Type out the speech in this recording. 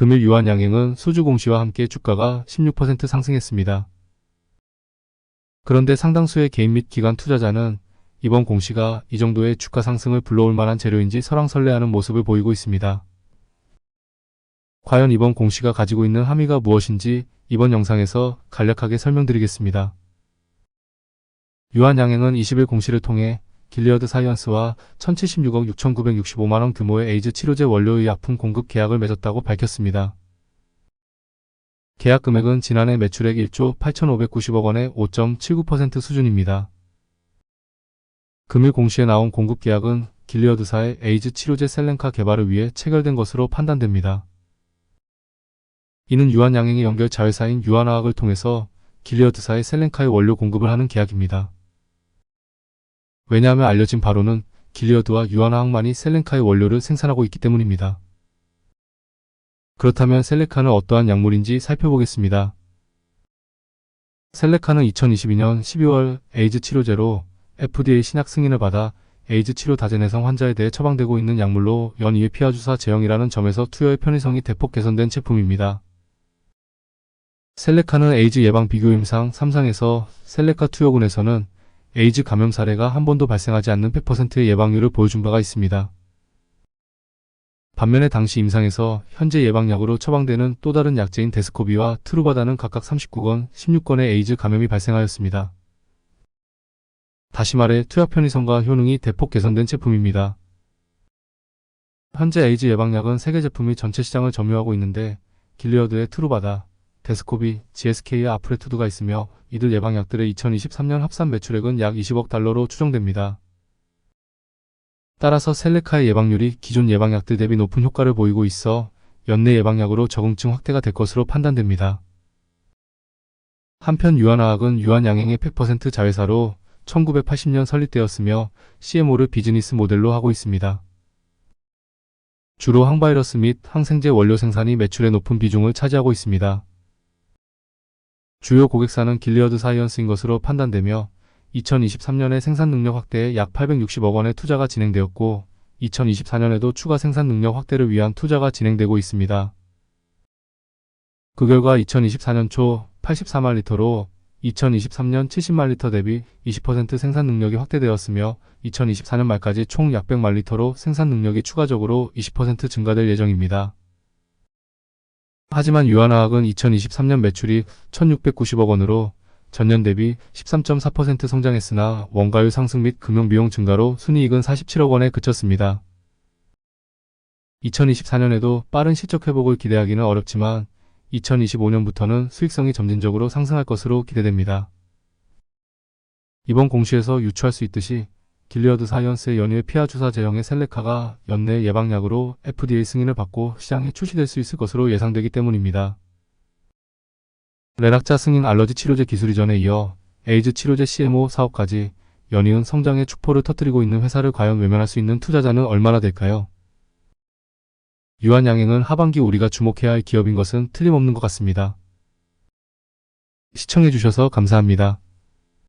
금일 유한 양행은 수주 공시와 함께 주가가 16% 상승했습니다. 그런데 상당수의 개인 및 기관 투자자는 이번 공시가 이 정도의 주가 상승을 불러올 만한 재료인지 설왕설래하는 모습을 보이고 있습니다. 과연 이번 공시가 가지고 있는 함의가 무엇인지 이번 영상에서 간략하게 설명드리겠습니다. 유한양행은 20일 공시를 통해 길리어드 사이언스와 1076억 6,965만원 규모의 에이즈 치료제 원료의 약품 공급 계약을 맺었다고 밝혔습니다. 계약 금액은 지난해 매출액 1조 8,590억 원의 5.79% 수준입니다. 금일 공시에 나온 공급 계약은 길리어드사의 에이즈 치료제 셀렌카 개발을 위해 체결된 것으로 판단됩니다. 이는 유한양행의 연결 자회사인 유한화학을 통해서 길리어드사의 셀렌카의 원료 공급을 하는 계약입니다. 왜냐하면 알려진 바로는 길리어드와 유한화학만이 셀렌카의 원료를 생산하고 있기 때문입니다. 그렇다면 셀레카는 어떠한 약물인지 살펴보겠습니다. 셀레카는 2022년 12월 에이즈 치료제로 FDA 신약 승인을 받아 에이즈 치료 다제내성 환자에 대해 처방되고 있는 약물로 연이의 피하주사 제형이라는 점에서 투여의 편의성이 대폭 개선된 제품입니다. 셀레카는 에이즈 예방 비교 임상 3상에서 셀레카 투여군에서는 에이즈 감염 사례가 한 번도 발생하지 않는 100%의 예방률을 보여준 바가 있습니다. 반면에 당시 임상에서 현재 예방약으로 처방되는 또 다른 약제인 데스코비와 트루바다는 각각 39건, 16건의 에이즈 감염이 발생하였습니다. 다시 말해 투약 편의성과 효능이 대폭 개선된 제품입니다. 현재 에이즈 예방약은 세계 제품이 전체 시장을 점유하고 있는데 길리어드의 트루바다, 데스코비, GSK의 아프레투드가 있으며 이들 예방약들의 2023년 합산 매출액은 약 20억 달러로 추정됩니다. 따라서 셀레카의 예방률이 기존 예방약들 대비 높은 효과를 보이고 있어 연내 예방약으로 적응증 확대가 될 것으로 판단됩니다. 한편 유한화학은 유한양행의 100% 자회사로 1980년 설립되었으며 CMO를 비즈니스 모델로 하고 있습니다. 주로 항바이러스 및 항생제 원료 생산이 매출의 높은 비중을 차지하고 있습니다. 주요 고객사는 길리어드 사이언스인 것으로 판단되며 2023년에 생산 능력 확대에 약 860억 원의 투자가 진행되었고 2024년에도 추가 생산 능력 확대를 위한 투자가 진행되고 있습니다. 그 결과 2024년 초 84만 리터로 2023년 70만 리터 대비 20% 생산 능력이 확대되었으며 2024년 말까지 총 약 100만 리터로 생산 능력이 추가적으로 20% 증가될 예정입니다. 하지만 유한화학은 2023년 매출이 1690억 원으로 전년 대비 13.4% 성장했으나 원가율 상승 및 금융 비용 증가로 순이익은 47억 원에 그쳤습니다. 2024년에도 빠른 실적 회복을 기대하기는 어렵지만 2025년부터는 수익성이 점진적으로 상승할 것으로 기대됩니다. 이번 공시에서 유추할 수 있듯이 길리어드 사이언스의 연일 피하 주사 제형의 셀레카가 연내 예방약으로 FDA 승인을 받고 시장에 출시될 수 있을 것으로 예상되기 때문입니다. 레락자 승인 알러지 치료제 기술 이전에 이어 에이즈 치료제 CMO 사업까지 연이은 성장의 축포를 터뜨리고 있는 회사를 과연 외면할 수 있는 투자자는 얼마나 될까요? 유한양행은 하반기 우리가 주목해야 할 기업인 것은 틀림없는 것 같습니다. 시청해주셔서 감사합니다.